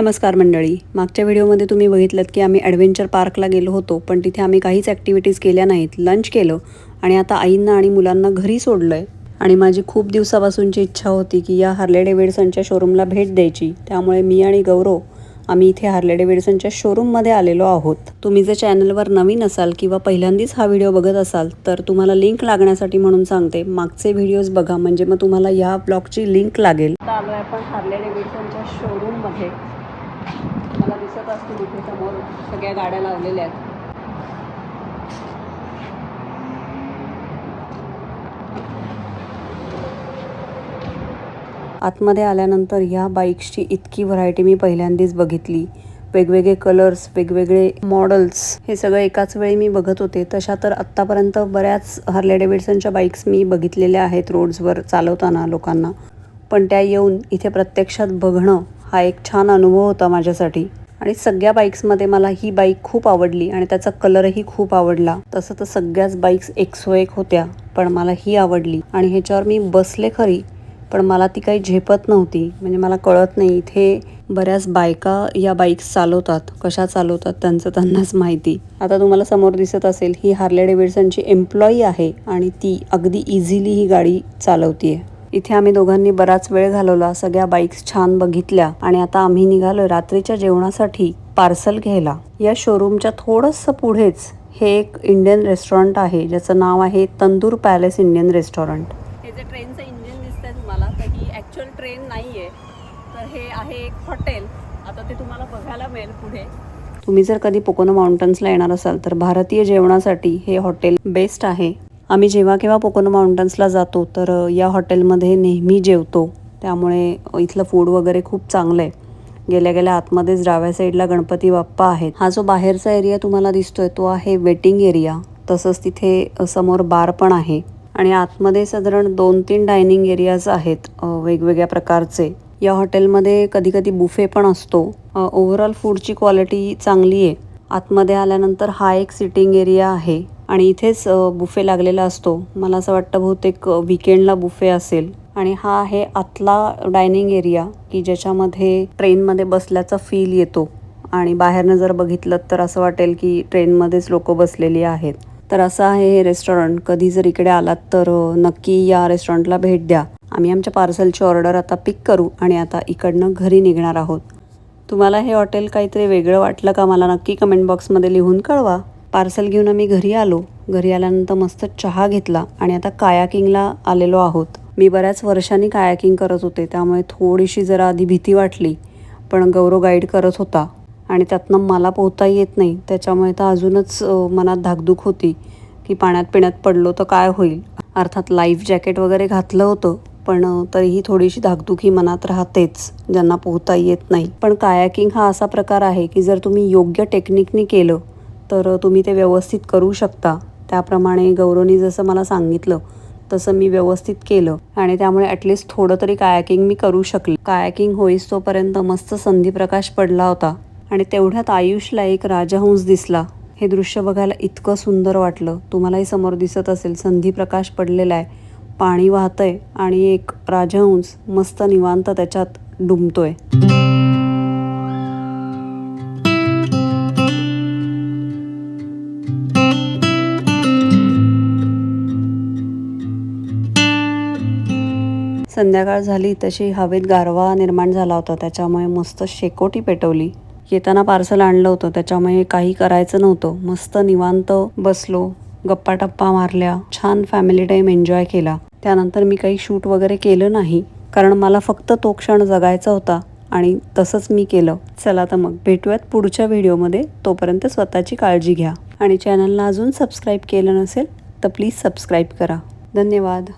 नमस्कार मंडळी. मागच्या व्हिडिओमध्ये तुम्ही बघितलं की आम्ही ॲडव्हेंचर पार्कला गेलो होतो पण तिथे आम्ही काहीच ॲक्टिव्हिटीज केल्या नाहीत. लंच केलं आणि आता आईंना आणि मुलांना घरी सोडलं आहे आणि माझी खूप दिवसापासूनची इच्छा होती की या हार्ले डेव्हिडसनच्या शोरूमला भेट द्यायची. त्यामुळे मी आणि गौरव आम्ही इथे हार्ले डेव्हिडसनच्या शोरूममध्ये आलेलो आहोत. तुम्ही जर चॅनलवर नवीन असाल किंवा पहिल्यांदाच हा व्हिडिओ बघत असाल तर तुम्हाला लिंक लागण्यासाठी म्हणून सांगते मागचे व्हिडिओज बघा. म्हणजे मग तुम्हाला या ब्लॉगची लिंक लागेल. आलो आहे आपण हार्ले डेव्हिडसनच्या शोरूममध्ये मला दिसत असतील इथे समोर सगळ्या गाड्या लावलेल्या आहेत. आतमध्ये आल्यानंतर ह्या बाईक्सची इतकी व्हरायटी मी पहिल्यांदाच बघितली. वेगवेगळे कलर्स वेगवेगळे मॉडेल्स हे सगळं एकाच वेळी मी बघत होते. तशा तर आत्तापर्यंत बऱ्याच हार्ले डेव्हिडसनच्या बाईक्स मी बघितलेल्या आहेत रोड्सवर चालवताना लोकांना. पण त्या येऊन इथे प्रत्यक्षात बघणं हा एक छान अनुभव होता माझ्यासाठी. आणि सगळ्या बाईक्समध्ये मला ही बाईक खूप आवडली आणि त्याचा कलरही खूप आवडला. तसं तर सगळ्याच बाईक्स एकसो एक होत्या पण मला ही आवडली. आणि ह्याच्यावर मी बसले खरी पण मला ती काही झेपत नव्हती. म्हणजे मला कळत नाही इथे बऱ्याच बायका या बाईक्स चालवतात कशा चालवतात त्यांचं त्यांनाच माहिती. आता तुम्हाला समोर दिसत असेल ही हार्ले डेव्हिडसनची एम्प्लॉई आहे आणि ती अगदी इझिली ही गाडी चालवतीये. इथे आम्ही दोघांनी बराच वेळ घालवला सगळ्या बाईक्स छान बघितल्या आणि आता आम्ही निघालो रात्रीच्या जेवणासाठी पार्सल घ्यायला. या शोरूमच्या थोडंसं पुढेच हे एक इंडियन रेस्टॉरंट आहे ज्याचं नाव आहे तंदूर पॅलेस इंडियन रेस्टॉरंट. हे जे ट्रेनचं इंजिन दिसतंय तुम्हाला तर ही ॲक्च्युअल ट्रेन नाही आहे तर हे आहे एक हॉटेल. आता ते तुम्हाला बघायला मिळेल पुढे. तुम्ही जर कधी पोकोनो माउंटन्सला येणार असाल तर भारतीय जेवणासाठी हे हॉटेल बेस्ट आहे. आम्ही जेव्हा केव्हा पोकोनो माउंटन्सला जातो तर या हॉटेलमध्ये नेहमी जेवतो. त्यामुळे इथलं फूड वगैरे खूप चांगलं आहे गेल्या गेल्या आतमध्येच डाव्या साईडला गणपती बाप्पा आहेत. हा जो बाहेरचा एरिया तुम्हाला दिसतोय तो आहे वेटिंग एरिया तसंच तिथे समोर बार पण आहे. आणि आतमध्ये साधारण दोन तीन डायनिंग एरियाज आहेत वेगवेगळ्या प्रकारचे. या हॉटेलमध्ये कधी कधी बुफे पण असतो. ओव्हरऑल फूडची क्वालिटी चांगली आहे आतमध्ये आल्यानंतर हा एक सिटिंग एरिया आहे. आणि इथेच बुफे लागलेला असतो. मला असं वाटतं बहुतेक विकेंडला बुफे असेल. आणि हा आहे आतला डायनिंग एरिया की ज्याच्यामध्ये ट्रेनमध्ये बसल्याचा फील येतो. आणि बाहेरनं जर बघितलं तर असं वाटेल की ट्रेनमध्येच लोक बसलेली आहेत. तर असं आहे हे रेस्टॉरंट कधी जर इकडे आलात तर नक्की या रेस्टॉरंटला भेट द्या. आम्ही आमच्या पार्सलची ऑर्डर आता पिक करू आणि आता इकडनं घरी निघणार आहोत. तुम्हाला हे हॉटेल काहीतरी वेगळं वाटलं का? मला नक्की कमेंट बॉक्समध्ये लिहून कळवा. पार्सल घेऊन आम्ही घरी आलो. घरी आल्यानंतर मस्त चहा घेतला आणि आता कायाकिंगला आलेलो आहोत. मी बऱ्याच वर्षांनी कायाकिंग करत होते त्यामुळे थोडीशी जरा आधी भीती वाटली पण गौरव गाईड करत होता. आणि त्यातनं मला पोहता येत नाही त्याच्यामुळे तर अजूनच मनात धाकधूक होती की पाण्यात पिण्यात पडलो तर काय होईल. अर्थात लाईफ जॅकेट वगैरे घातलं होतं पण तरीही थोडीशी धाकधुकी मनात राहतेच ज्यांना पोहता येत नाही. पण कायाकिंग हा असा प्रकार आहे की जर तुम्ही योग्य टेक्निकने केलं तर तुम्ही ते व्यवस्थित करू शकता. त्याप्रमाणे गौरवनी जसं मला सांगितलं तसं मी व्यवस्थित केलं. आणि त्यामुळे ॲटलिस्ट थोडं तरी कायाकिंग मी करू शकले. कायाकिंग होईस तोपर्यंत मस्त संधीप्रकाश पडला होता. आणि तेवढ्यात आयुषला एक राजहंस दिसला. हे दृश्य बघायला इतकं सुंदर वाटलं. तुम्हालाही समोर दिसत असेल संधीप्रकाश पडलेला आहे. पाणी वाहतंय आणि एक राजहंस मस्त निवांत त्याच्यात डुंबतोय. संध्याकाळ झाली तशी हवेत गारवा निर्माण झाला होता. त्याच्यामुळे मस्त शेकोटी पेटवली. येताना पार्सल आणलं होतं. त्याच्यामुळे काही करायचं नव्हतं. मस्त निवांत बसलो. गप्पा टप्पा मारल्या. छान फॅमिली टाईम एन्जॉय केला. त्यानंतर मी काही शूट वगैरे केलं नाही. कारण मला फक्त तो क्षण जगायचा होता आणि तसंच मी केलं. चला तर मग भेटूयात पुढच्या व्हिडिओमध्ये तोपर्यंत स्वतःची काळजी घ्या. आणि चॅनलला अजून सबस्क्राईब केलं नसेल तर प्लीज सबस्क्राईब करा. धन्यवाद.